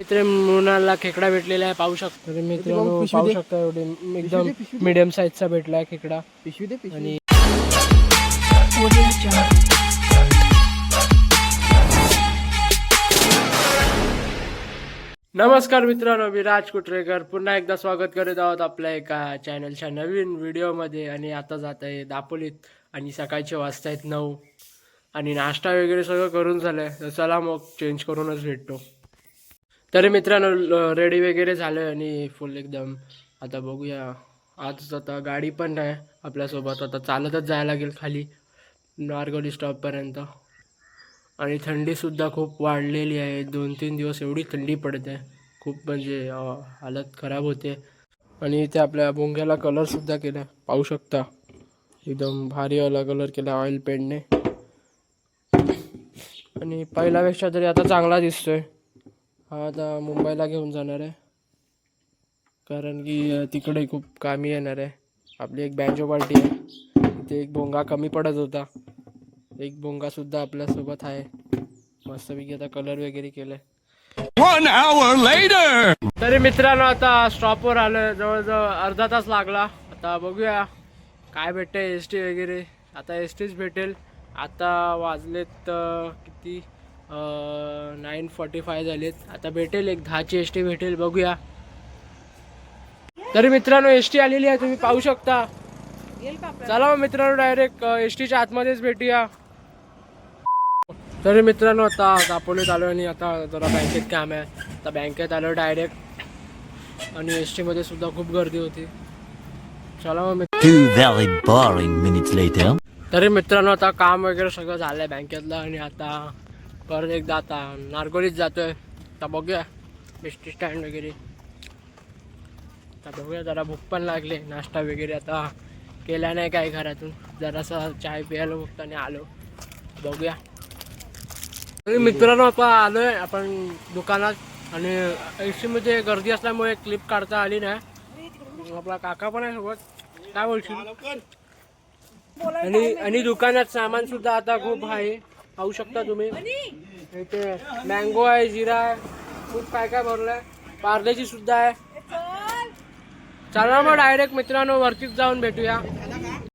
मित्र मुलाला खेकडा भेटलेला आहे पाहू शकतो तर मित्रांनो पाहू शकता एवढे एकदम मिडियम साईजचा भेटला आहे खेकडा. पिशवी दे आणि नमस्कार मित्रांनो मी राज कुटरेकर. पुन्हा एकदा स्वागत करत आहोत आपल्या एका चॅनलच्या नवीन व्हिडिओमध्ये आणि आता जात आहे दापोलीत. आणि सकाळचे वाजता आहेत नऊ. आणि नाश्ता वगैरे सगळं करून झालं तर चला मग चेंज करूनच भेटतो. तरी मित्रांनो रेडी वगैरे झालं आणि फुल एकदम. आता बघूया. आज आता गाडी पण नाही आपल्यासोबत. आता चालतच जायला लागेल खाली. नारगोली स्टॉपपर्यंत आणि थंडीसुद्धा खूप वाढलेली आहे. दोन तीन दिवस एवढी थंडी पडते. खूप म्हणजे हालत खराब होते. आणि इथे आपल्या बोंग्याला कलरसुद्धा केला. पाहू शकता. एकदम भारीवाला कलर केला ऑइल पेंटने आणि पहिल्यापेक्षा तरी आता चांगला दिसतोय. आता मुंबईला घेऊन जाणार आहे. कारण की तिकडे खूप कामी येणार आहे. आपली एक बँजो पार्टी आहे. तिथे एक भोंगा कमी पडत होता. एक भोंगा सुद्धा आपल्यासोबत आहे. मस्तपैकी आता कलर वगैरे later! तरी मित्रांनो आता स्टॉपवर आलं जवळजवळ अर्धा तास लागला. आता बघूया काय भेटते एस टी वगैरे. आता एस टीच भेटेल. आता वाजलेत किती? नाईन फॉर्टी फाय झालेत. आता भेटेल एक दहाची एस टी भेटेल बघूया. तरी मित्रांनो एस टी आलेली आहे तुम्ही पाहू शकता. चला मित्रांनो डायरेक्ट एस टीच्या आतमध्येच भेटूया. तरी मित्रांनो आता दापोलीत आलो आणि आता जरा बँकेत काम आहे. आता बँकेत आलो डायरेक्ट आणि एस टीमध्ये सुद्धा खूप गर्दी होती. चला मग मित्र. तरी मित्रांनो आता काम वगैरे सगळं झालंय बँकेतलं आणि आता परत एकदा आता नारगोलीत जातोय. आता बघूया. एस टी स्टँड वगैरे. आता बघूया जरा भूक पण लागले. नाश्ता वगैरे आता केला नाही काय घरातून. जरासा चाय प्यायला आणि आलो. बघूया. तरी मित्रांनो आपण आलोय आपण दुकानात. आणि एसमध्ये गर्दी असल्यामुळे क्लिप काढता आली नाही. आपला काका पण आहे सोबत. काय बोलशील? आणि आणि दुकानात सामान सुद्धा आता खूप आहे. पाहू शकता तुम्ही. इथे मँगो आहे जिरा आहे. खूप काय काय भरलंय. पार्लेची सुद्धा आहे. चला. मग डायरेक्ट मित्रांनो वरतीच जाऊन भेटूया.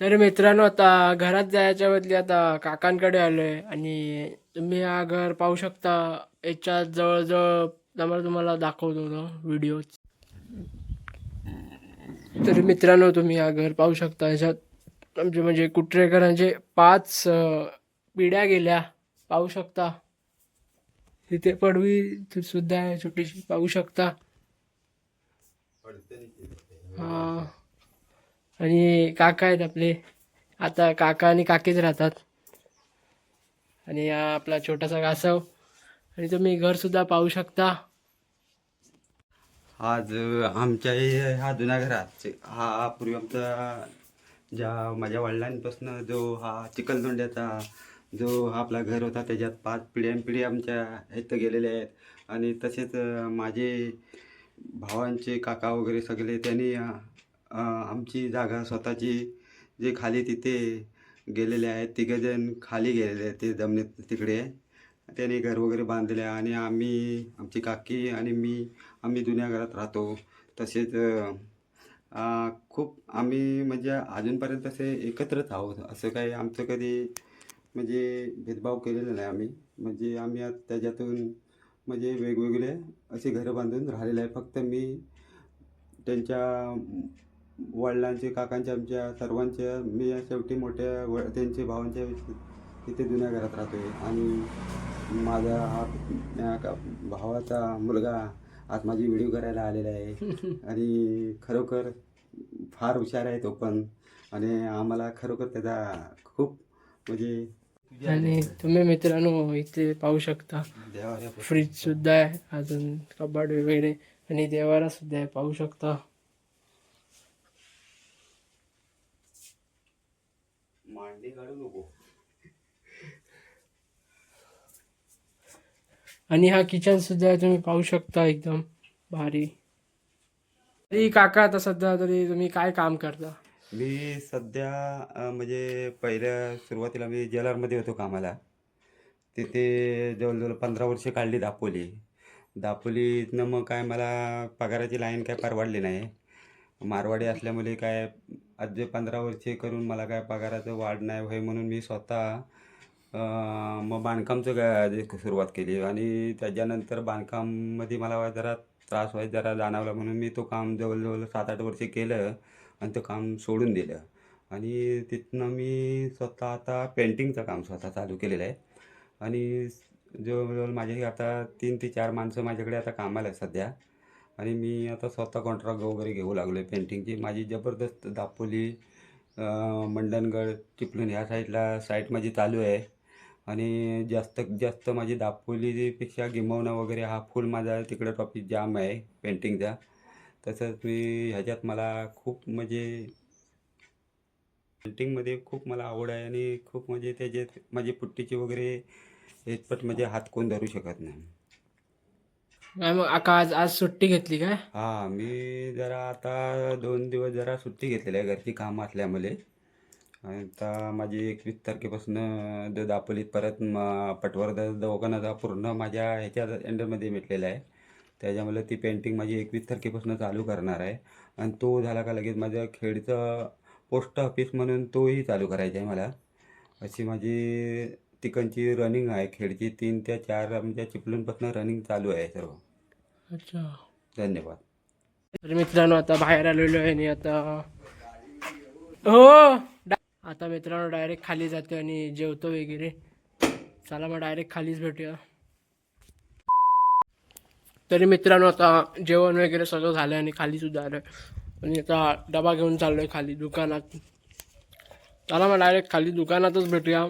तर मित्रांनो आता घरात जायच्या बदली आता काकांकडे आलोय. आणि तुम्ही हा घर पाहू शकता. याच्यात जवळजवळ त्यामुळे तुम्हाला दाखवतो व्हिडिओ तर मित्रांनो तुम्ही हा घर पाहू शकता. याच्यात आमचे म्हणजे कुटरेकरांचे पाच पिढ्या गेल्या पाहू शकता. तिथे पडवी सुद्धा आहे छोटीशी पाहू शकता. हा. आणि काका आहेत आपले. आता काका आणि काकीच राहतात. आणि हा आपला छोटासा कासव आणि तुम्ही घर सुद्धा पाहू शकता. आज आमच्या ह्या जुन्या घरात हा पूर्वी आमचा ज्या माझ्या वडिलांपासून जो हा चिखलदोंड्याचा जो आपला घर होता त्याच्यात पाच पिढ्यानपिढी आमच्या इथं गेलेल्या आहेत. आणि तसेच माझे भावांचे काका वगैरे सगळे त्यांनी आमची जागा स्वतःची जे खाली तिथे गेलेले आहेत तिघंजण खाली गेलेले आहेत ते जमिनीत तिकडे. त्याने घर वगैरे बांधले आणि आम्ही आमची काकी आणि मी आम्ही जुन्या घरात राहतो. तसेच खूप आम्ही म्हणजे अजूनपर्यंत असे एकत्रच आहोत. असं काही आमचं कधी म्हणजे भेदभाव केलेला नाही आम्ही. म्हणजे आम्ही आज त्याच्यातून म्हणजे वेगवेगळे असे घरं बांधून राहिलेले आहे. फक्त मी त्यांच्या वडिलांचे काकांच्या आमच्या सर्वांच्या मी शेवटी मोठ्या व त्यांचे भावांच्या तिथे जुन्या घरात राहतोय. आणि माझा हा भावाचा मुलगा आज माझी व्हिडिओ करायला आलेला आहे. आणि खरोखर फार हुशार आहे तो पण. आणि आम्हाला खरोखर त्याचा खूप म्हणजे आणि तुम्ही मित्रांनो इथे पाहू शकता. फ्रीज सुद्धा आहे. अजून कपाट वगैरे आणि देवारा सुद्धा आहे. पाहू शकता. आणि हा किचन सुद्धा आहे. तुम्ही पाहू शकता एकदम भारी. काका आता सध्या तरी तुम्ही काय काम करता? मी सध्या म्हणजे पहिल्या सुरुवातीला मी जेलरमध्ये होतो कामाला. तिथे जवळजवळ पंधरा वर्षे काढली दापोली. दापोलीतनं मग काय मला पगाराची लाईन काय परवडली नाही. मारवाडी असल्यामुळे काय आज पंधरा वर्षे करून मला काय पगाराचं वाढ नाही होय म्हणून मी स्वतः मग बांधकामचं काय सुरुवात केली. आणि त्याच्यानंतर बांधकाममध्ये मला जरा त्रास व्हायचा जरा जाणवला म्हणून मी तो काम जवळजवळ सात आठ वर्षे केलं. आणि ते काम सोडून दिलं. आणि तिथनं मी स्वतः आता पेंटिंगचं काम स्वतः चालू केलेलं आहे. आणि जवळजवळ माझे आता तीन ते चार माणसं माझ्याकडे आता कामाला आहे सध्या. आणि मी आता स्वतः कॉन्ट्रॅक्ट वगैरे घेऊ लागलो आहे पेंटिंगची माझी जबरदस्त दापोली मंडणगड चिपळूण ह्या साईडला साईट माझी चालू आहे. आणि जास्त जास्त माझी दापोलीपेक्षा गिमवणं वगैरे हा फुल माझा तिकडं टॉपिक जाम आहे पेंटिंगचा तसंच मी ह्याच्यात मला खूप म्हणजे पेंटिंगमध्ये खूप मला आवड आहे आणि खूप म्हणजे त्याच्यात माझी पुट्टीची वगैरे इतपत म्हणजे हात कोण धरू शकत नाही. काय मग आका आज आज सुट्टी घेतली काय? हां मी जरा आता दोन दिवस जरा सुट्टी घेतलेली आहे घरची कामं असल्यामुळे. आता माझी एकवीस तारखेपासून द दापोलीत परत म पटवर्धा दवाखाना पूर्ण माझ्या ह्याच्या अंडरमध्ये मिटलेला आहे. त्याच्यामुळे ती पेंटिंग माझी एकवीस तारखेपासून चालू करणार आहे. आणि तो झाला का लगेच माझं खेडचं पोस्ट ऑफिस म्हणून तोही चालू करायचा आहे मला. अशी माझी तिकडची रनिंग आहे खेडची तीन ते चार आमच्या चिपळूणपासून रनिंग चालू आहे सर्व. अच्छा. धन्यवाद. तर मित्रांनो आता बाहेर आलेलो आहे आणि आता हो! आता मित्रांनो डायरेक्ट खाली जातो आणि जेवतो वगैरे. चला मग डायरेक्ट खालीच भेटूया. तरी मित्रांनो आता जेवण वगैरे सगळं झालं आणि खाली सुद्धा आलं आणि आता डबा घेऊन चाललोय खाली दुकानात. चला मग डायरेक्ट खाली दुकानातच भेटूया.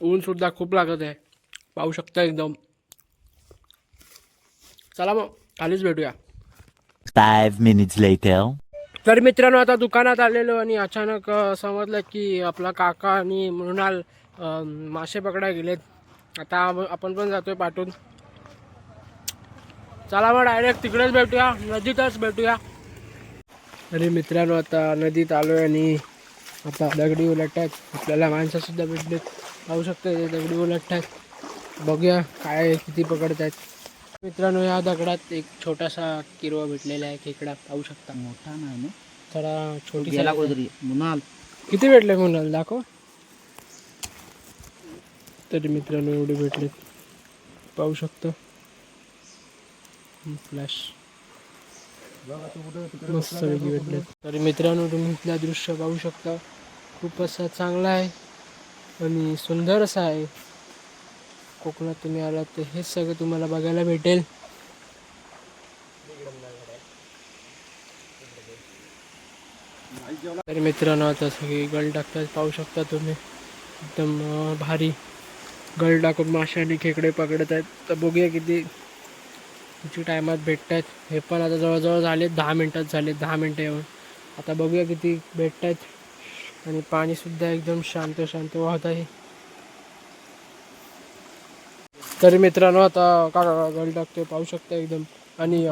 ऊन सुद्धा खूप लागत आहे. पाहू शकता एकदम. चला मग खालीच भेटूया. Five minutes later. तर मित्रांनो आता दुकानात आलेलो आणि अचानक समजलं की आपला काका आणि मृणाल मासे पकडायला गेलेत. आता आपण पण जातोय पाठून. चला मग डायरेक्ट तिकडेच भेटूया नदीतच भेटूया. अरे मित्रांनो आता नदीत आलोय आणि आता दगडी उलट आहेत. आपल्याला माणसं सुद्धा भेटलेत. पाहू शकता ते दगडी उलट आहेत. बघूया काय किती पकडत आहेत मित्रांनो या दगडात एक छोटासा किरवा भेटलेला आहे खेकडा. पाहू शकता. मोठा नाही ना? थोडा छोटी गेला आहे. मुनाल किती भेटले म्हणाल दाखव. तरी मित्रांनो एवढे भेटले पाहू शकतो. फ्लॅश मस्त वेगळी भेटले तरी मित्रांनो तुम्ही इथला दृश्य पाहू शकता. खूप असा चांगला आहे आणि सुंदर असा आहे. कोकणात तुम्ही आलात तर हेच सगळं तुम्हाला बघायला भेटेल. तर मित्रांनो आता सगळी गळ टाकतात पाहू शकता तुम्ही. एकदम भारी. गळ टाकून आणि खेकडे पकडत आहेत तर बघूया किती किती टायमात भेटत आहेत हे पण आता जवळजवळ झाले दहा मिनटात झाले दहा मिनटं येऊन. आता बघूया किती भेटत आहेत आणि पाणीसुद्धा एकदम शांत शांत वाहत आहे. तरी मित्रांनो आता का गळ टाकतोय पाहू शकता एकदम. आणि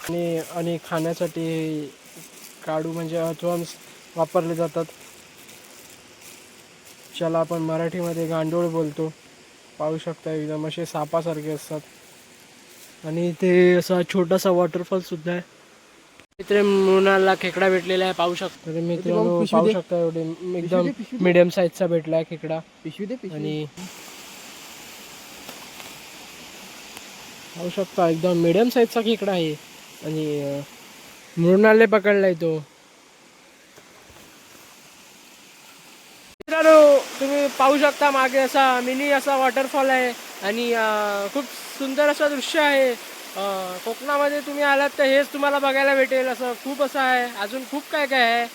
आणि आणि खाण्यासाठी काडू म्हणजे अथवा वापरले जातात. ज्याला आपण मराठीमध्ये गांडूळ बोलतो. पाहू शकता एकदम असे सापासारखे असतात. आणि इथे असा छोटासा वॉटरफॉल सुद्धा आहे. इथे मुनाला खेकडा भेटलेला आहे पाहू शकता. तर मित्रांनो पाहू शकता एवढे. एकदम मिडियम साईजचा भेटला आहे खेकडा. पिशवी दे पिशवी आणि पाहू शकता एकदम मिडियम साईजचा खेकडा आहे. आणि अं, मृणालने पकडलाय तो मित्रांनो तुम्ही पाहू शकता मागे असा मिनी असा वॉटरफॉल आहे. आणि खूप सुंदर असं दृश्य आहे. कोकणामध्ये तुम्ही आलात तर हेच तुम्हाला बघायला भेटेल. असं खूप असं आहे. अजून खूप काय काय आहे.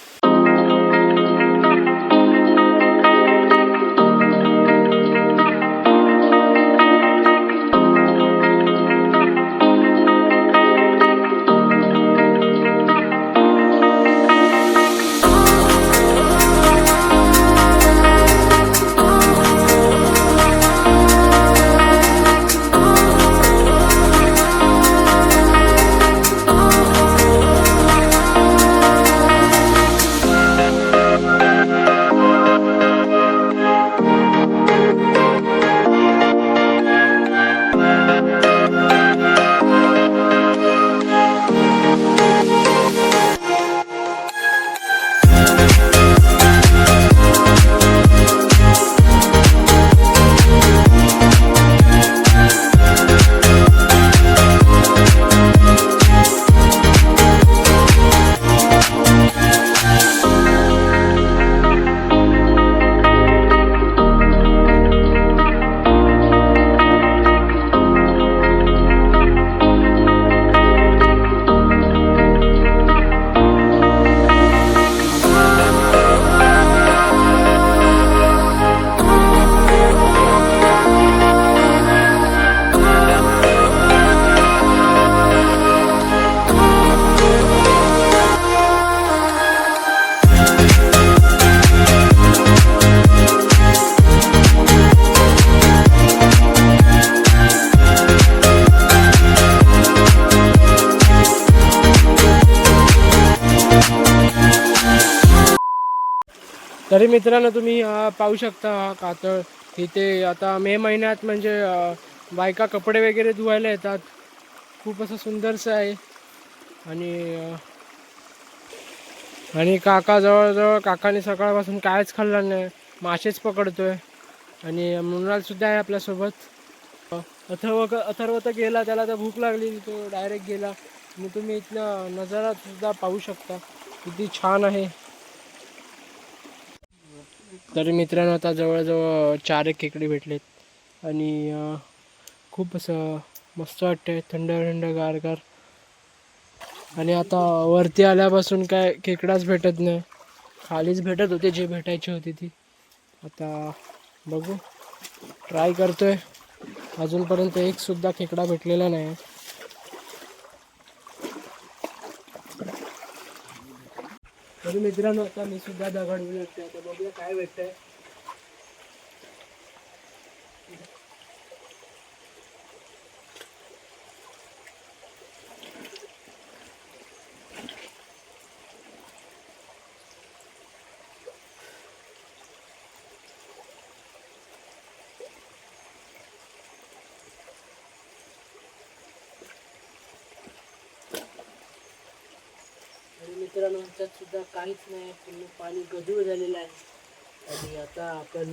तरी मित्रांनो तुम्ही पाहू शकता हा कातळ. इथे आता मे महिन्यात म्हणजे बायका कपडे वगैरे धुवायला येतात. खूप असं सुंदरसं आहे. आणि आणि काका जवळजवळ काकाने सकाळपासून कायच खाल्लं नाही. मासेच पकडतोय. आणि मृणालसुद्धा आहे आपल्यासोबत. अथर्व अथर्व तर गेला त्याला तर भूक लागली तो डायरेक्ट गेला. मग तुम्ही इथनं नजारासुद्धा पाहू शकता. किती छान आहे. तरी मित्रांनो आता जवळजवळ चार एक खेकडे भेटलेत. आणि खूप असं मस्त वाटतंय थंड थंड गार गार. आणि आता वरती आल्यापासून काय खेकडाच भेटत नाही. खालीच भेटत होते जे भेटायची होती ती. आता बघू. ट्राय करतोय. अजूनपर्यंत एकसुद्धा खेकडा भेटलेला नाही. मित्रांनो आता मी सुद्धा दगड भेटते आता बघूया काय भेटतंय आणि मित्रांनो ह्याच्यात सुद्धा काहीच नाही पूर्ण पाणी गजूळ झालेलं आहे. आणि आता आपण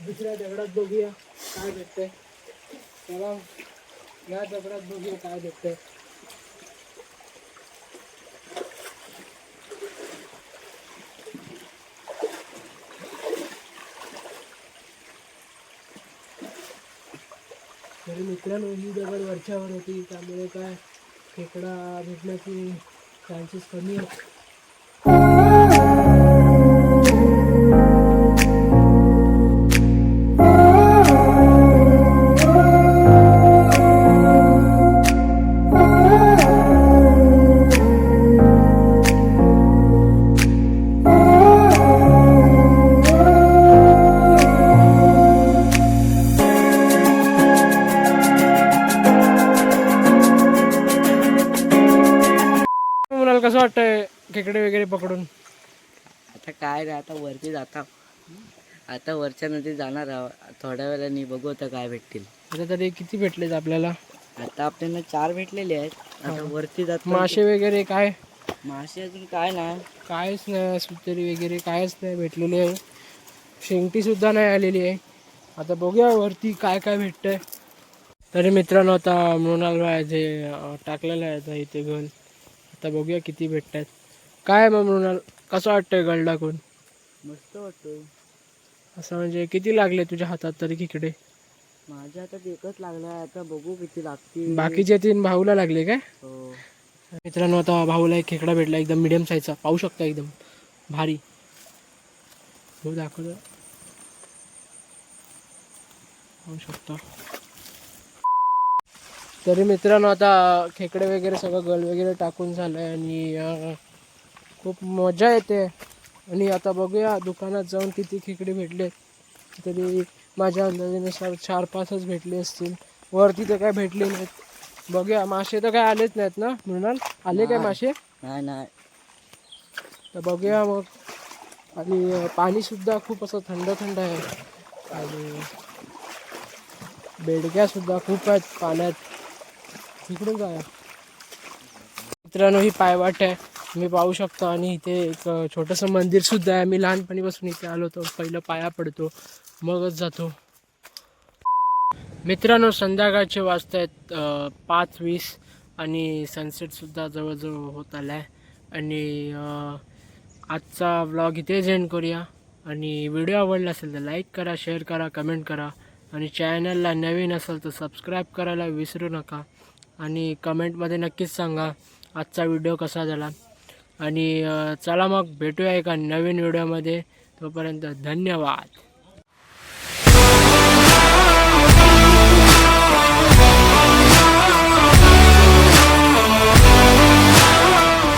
दुसऱ्या दगडात बघूया काय भेटतंय. चला या दगडात बघूया काय भेटतंय. तरी मित्रांनो ही दगड वरच्यावर होती त्यामुळे काय खेकडा भेटण्याची चान्सेस कमी वाटतंय खेकडे वगैरे पकडून? आता काय नाही आता वरती जाता. आता वरच्या नदीत जाणार आहोत थोड्या वेळाने बघू आता काय भेटतील. आता तरी किती भेटलेत आपल्याला? आता आपल्याला चार भेटलेले आहेत. आता वरती जात. मासे वगैरे काय? मासे अजून काय नाही. कायच नाही सुतरी वगैरे कायच नाही भेटलेली आहे. शेंगटी सुद्धा नाही आलेली आहे. आता बघूया वरती काय काय भेटतंय. तरी मित्रांनो आता मृणाल आहे जे अं, टाकलेलं आहे आता इथे गल आता बघूया किती भेटत आहेत काय मग मृणाल कसं वाटतंय गल टाकून मस्त वाटतोय. असं म्हणजे किती लागले तुझ्या हातात तरी खेकडे? माझ्या हातात एकच लागला आता बघू किती लागतील. बाकीचे तीन भाऊला लागले काय? हो. मित्रांनो आता भाऊला एक खेकडा भेटला एकदम मिडियम साईजचा पाहू शकता एकदम. भारी. हो दाखवतो. पाहू शकता. तरी मित्रांनो आता खेकडे वगैरे सगळं गल वगैरे टाकून झालं आहे आणि खूप मजा येते. आणि आता बघूया दुकानात जाऊन किती खेकडे भेटले. तरी माझ्या अंदाजानुसार चार पाचच भेटले असतील. वरती तर काय भेटले नाहीत. बघूया मासे तर काय आलेच नाहीत ना मृणाल? आले काय. मासे? नाही नाही. तर बघूया मग. आणि पाणीसुद्धा खूप असं थंड थंड आहे. आणि बेडक्यासुद्धा खूप आहेत पाण्यात. इकडे काय मित्रांनो ही पायवाट आहे. तुम्ही पाहू शकता. आणि इथे एक छोटंसं मंदिरसुद्धा आहे. मी लहानपणीपासून इथे आलो होतो. पहिलं पाया पडतो. मगच जातो. मित्रांनो संध्याकाळचे वाजत आहेत पाच वीस. आणि सनसेटसुद्धा जवळजवळ होत आला आहे आणि आजचा व्लॉग इथेच एंड करूया. आणि व्हिडिओ आवडला असेल तर लाईक करा शेअर करा कमेंट करा. आणि चॅनलला नवीन असेल तर सबस्क्राईब करायला विसरू नका. आणि कमेंटमध्ये नक्कीच सांगा आजचा व्हिडिओ कसा झाला. आणि चला मग भेटूया एका नवीन व्हिडिओमध्ये. तोपर्यंत धन्यवाद.